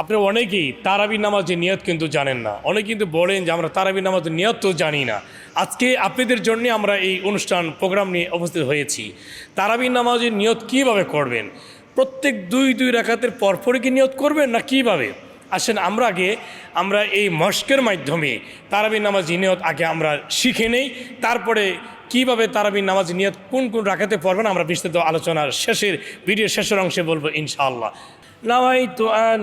আপনি অনেকেই তারাবি নামাজের নিয়ত কিন্তু জানেন না। অনেকে কিন্তু বলেন যে আমরা তারাবি নামাজের নিয়ত তো জানি না। আজকে আপনাদের জন্য আমরা এই অনুষ্ঠান প্রোগ্রাম নিয়ে উপস্থিত হয়েছি। তারাবি নামাজের নিয়ত কীভাবে করবেন? প্রত্যেক দুই দুই রাখাতের পরপরই কি নিয়ত করবেন না কীভাবে? আসেন, আমরা আগে, আমরা এই মস্কের মাধ্যমে তারাবি নামাজ নিয়ত আগে আমরা শিখে নেই। তারপরে কীভাবে তারাবি নামাজ নিয়ত কোন কোন রাখাতে পড়বেন আমরা বিস্তৃত আলোচনার শেষের ভিডিও শেষের অংশে বলব ইনশাআল্লাহ। নাওয়াইতু আন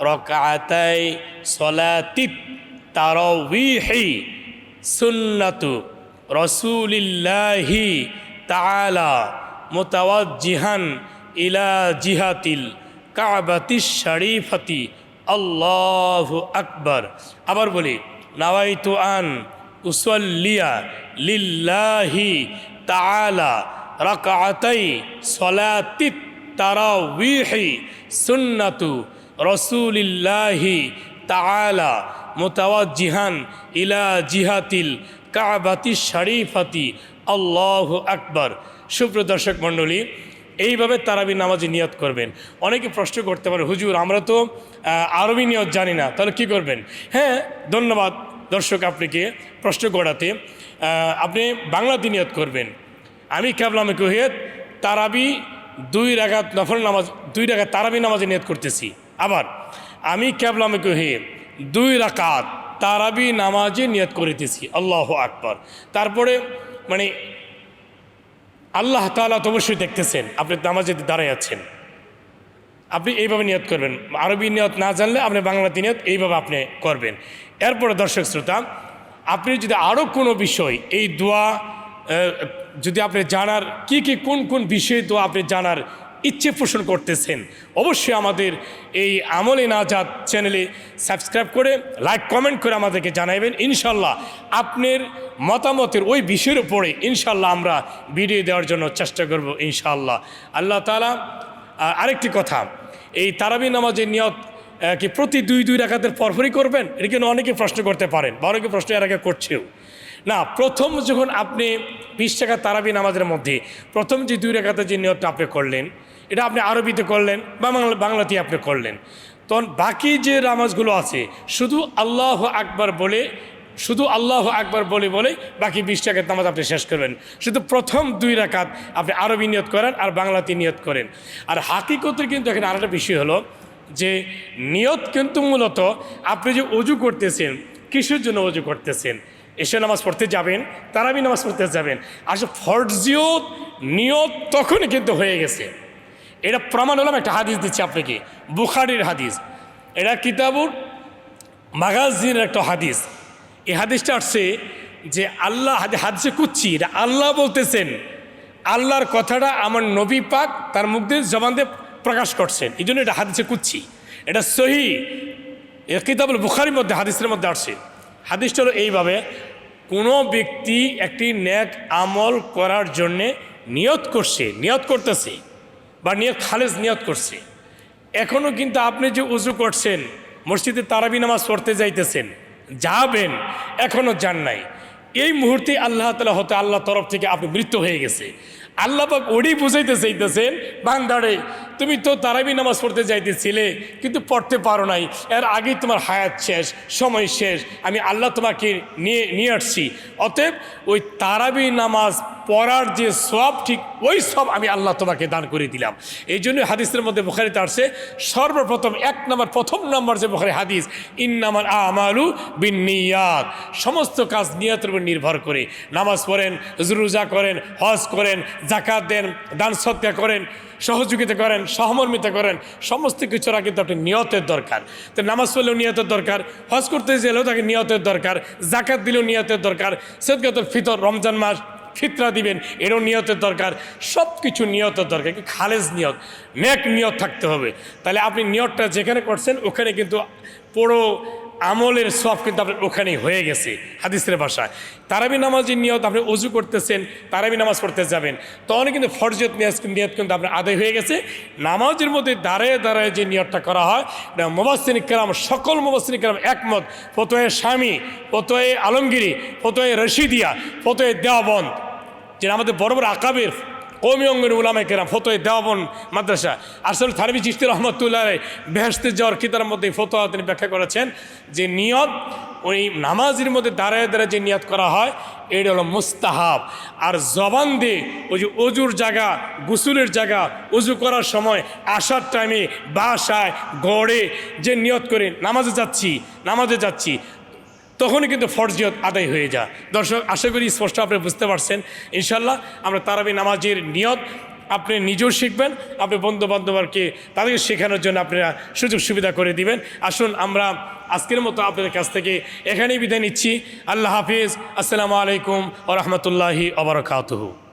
রকাতাই সলাতিত তারাওয়িহি সুন্নাতু রসুলিল্লাহি তাআলা মুতাওয়াজ্জিহান ইলা জিহাতিল কাবাতি শরীফতি। আল্লাহু আকবার। আবার বলি, নাওয়াইতু আন উসল্লিয়া লিল্লাহি তাআলা রাকাতাই সলাতিত তারাওয়িহি সুন্নাতু রসুলিল্লাহি তাআলা মুতাওয়াজ্জিহান ইলা জিহাতিল কাবাতি শরীফাতি। আল্লাহ আকবার। সুপ্রদর্শক মণ্ডলী, এইভাবে তারাবি নামাজে নিয়ত করবেন। অনেকে প্রশ্ন করতে পারে, হুজুর, আমরা তো আরবি নিয়ত জানি না, তাহলে কি করবেন? হ্যাঁ ধন্যবাদ দর্শক আপনাকে প্রশ্ন করাতে। আপনি বাংলাতে নিয়ত করবেন। আমি কেবলামে কহিয়ত তারাবি দুই রাগাত নফল নামাজ, দুই রাগাত তারাবি নামাজে নিয়ত করতেছি। আবার, আমি কেবলামে কহিয়ে দুই রাকাত তারাবি নামাজে নিয়ত করিতেছি, আল্লাহ আকবর। তারপরে মানে আল্লাহ তালা তো অবশ্যই দেখতেছেন, আপনি নামাজে দাঁড়ায় আছেন। আপনি এইভাবে নিয়ত করবেন। আরবি নিয়ত না জানলে আপনি বাংলাতে নিয়ত এইভাবে আপনি করবেন। এরপরে দর্শক শ্রোতা, আপনি যদি আরও কোনো বিষয়, এই দোয়া যদি আপনি জানার, কি কি কোন কোন বিষয়ে দোয়া আপনি জানার ইচ্ছে পোষণ করতেছেন। অবশ্যই আমাদের এই আমলে নাজাদ চ্যানেলে সাবস্ক্রাইব করে, লাইক, কমেন্ট করে আমাদেরকে জানাবেন ইনশাল্লাহ আপনার মতামতের ওই বিষয়ের উপরে ইনশাল্লাহ আমরা ভিডিও দেওয়ার জন্য চেষ্টা করব ইনশাল্লাহ। আল্লাহ তালা আরেকটি কথা, এই তারাবি নামাজের নিয়ত কি প্রতি দুই দুই রাখাতের পরপরই করবেন? এটা কিন্তু অনেকে প্রশ্ন করতে পারেন, বা অনেকে প্রশ্ন এর আগে করছেও। না, প্রথম যখন আপনি বিশ টাকা তারাবি নামাজের মধ্যে, প্রথম যে দুই রেখাতে যে নিয়তটা আপনি করলেন এটা আপনি আরবিতে করলেন বা বাংলা, বাংলাতে আপনি করলেন। তখন বাকি যে নামাজগুলো আছে, শুধু আল্লাহ আকবার বলে, শুধু আল্লাহ আকবার বলে বলে বাকি বিশ টাকার নামাজ আপনি শেষ করবেন। শুধু প্রথম দুই রাকাত আপনি আরবি নিয়ত করেন আর বাংলাতে নিয়ত করেন। আর হাকিকতের কিন্তু এখানে আরেকটা বিষয় হলো যে, নিয়ত কিন্তু মূলত আপনি যে অজু করতেছেন, কিসের জন্য অজু করতেছেন? এসে নামাজ পড়তে যাবেন, তারাবি নামাজ পড়তে যাবেন। আসলে ফরজিও নিয়ত তখনই কিন্তু হয়ে গেছে। এটা প্রমাণ হলাম একটা হাদিস দিচ্ছি আপনাকে। বুখারির হাদিস। এটা কিতাবুর মাগাজিনের একটা হাদিস। এই হাদিসটা আসছে যে আল্লাহ হাদি- হাদিসে কুচ্ছি এটা আল্লাহ বলতেছেন। আল্লাহর কথাটা আমার নবী পাক তার মুখ দিয়ে জবান দিয়ে প্রকাশ করছেন। এই জন্য এটা হাদিসে কুচ্ছি এটা সহি। কিতাবুল বুখারির মধ্যে, হাদিসের মধ্যে আসছে। হাদিসটা হলো এইভাবে, কোনো ব্যক্তি একটি ন্যাক আমল করার জন্যে নিয়ত করছে, নিয়ত করতেছে। বা নিয়ত খালেজ নিয়ত করছে। এখনও কিন্তু আপনি যে উজু করছেন, মসজিদে তারাবি নামাজ পড়তে যাইতেছেন, যাবেন এখনও যান নাই। এই মুহূর্তে আল্লাহ তালা হতে আল্লাহ তরফ থেকে আপনি মৃত্যু হয়ে গেছে। আল্লাহ পাক ওডি বুঝাইতে চাইতেছেন, বান্দারে তুমি তো তারাবি নামাজ পড়তে যাইতেছিলে, কিন্তু পড়তে পারো নাই। এর আগেই তোমার হায়াত শেষ, সময় শেষ। আমি আল্লাহ তোমাকে নিয়ে নিয়ে আসছি। অতএব ওই তারাবি নামাজ পড়ার যে সব ঠিক ওই সব আমি আল্লাহ তোমাকে দান করে দিলাম। এই জন্য হাদিসের মধ্যে বুখারিতে আসছে, সর্বপ্রথম এক নম্বর, প্রথম নম্বর যে বুখারি হাদিস ইন্নামার আমালু বিনিয়াত সমস্ত কাজ নিয়তের উপর নির্ভর করে। নামাজ পড়েন, রোজা করেন, হজ করেন জাকাত দেন, দান সত্যা করেন, সহযোগিতা করেন সহমর্মিতা করেন, সমস্ত কিছুর আগে তো একটা নিয়তের দরকার। তো নামাজ পড়লেও নিয়তের দরকার, হজ করতে গেলেও তাকে নিয়তের দরকার জাকাত দিলেও নিয়তের দরকার সৈয়দগতুল ফিতর, রমজান মাস ফিতরা দিবেন, এরও নিয়তের দরকার সব কিছু নিয়তের দরকার, কি খালেজ নিয়ত, নেক নিয়ত থাকতে হবে। তাহলে আপনি নিয়তটা যেখানে করছেন, ওখানে কিন্তু পুরো আমলের সব কিন্তু আপনার ওখানেই হয়ে গেছে, হাদিসের ভাষায়। তারাবি নামাজের নিয়ত আপনি অজু করতেছেন, তারাবি নামাজ পড়তে যাবেন। তখন কিন্তু ফরজত নিয়াজ নিয়ত কিন্তু আপনার আদায় হয়ে গেছে। নামাজের মধ্যে দাঁড়ায় দাঁড়ায় যে নিয়তটা করা হয় মোবাসিন কেরাম, সকল মোবাসিন কেরাম একমত। ফতোয়ে স্বামী, ফতোয়ে আলমগিরি, ফতোয়ে রশিদিয়া, ফতোয়ে দেওয়াবন্দ। যেটা আমাদের বড় বড় আকাবের কৌমি অঙ্গন উলামে কেরাম ফতোয় দেওয়াবন মাদ্রাসা। আসল থারবি চিস্তি রহমতুল্লাহ বেহেস্তে যাওয়ার কিতার মধ্যে ফতোয়া তিনি ব্যাখ্যা করেছেন যে নিয়ত, ওই নামাজের মধ্যে দাঁড়ায় দাঁড়ায় যে নিয়ত করা হয়, এটা হলো মুস্তাহাব। আর জবান দিয়ে ওই যে অজুর জায়গা, গুসুলের জায়গা উজু করার সময়, আসার টাইমে বাসায় গড়ে যে নিয়ত করে, নামাজে যাচ্ছি নামাজে যাচ্ছি তখনই কিন্তু ফরজিয়ত আদায় হয়ে যায়। দর্শক, আশা করি স্পষ্ট আপনি বুঝতে পারছেন। ইনশাল্লাহ আমরা তারাবি নামাজের নিয়ত আপনি নিজেও শিখবেন, আপনি বন্ধু বান্ধবকে তাদেরকে শেখানোর জন্য আপনারা সুযোগ সুবিধা করে দিবেন। আসুন, আমরা আজকের মতো আপনাদের কাছ থেকে এখানেই বিদায় নিচ্ছি। আল্লাহ হাফিজ। আসসালামু আলাইকুম ও রহমতুল্লাহি আবরকাতহু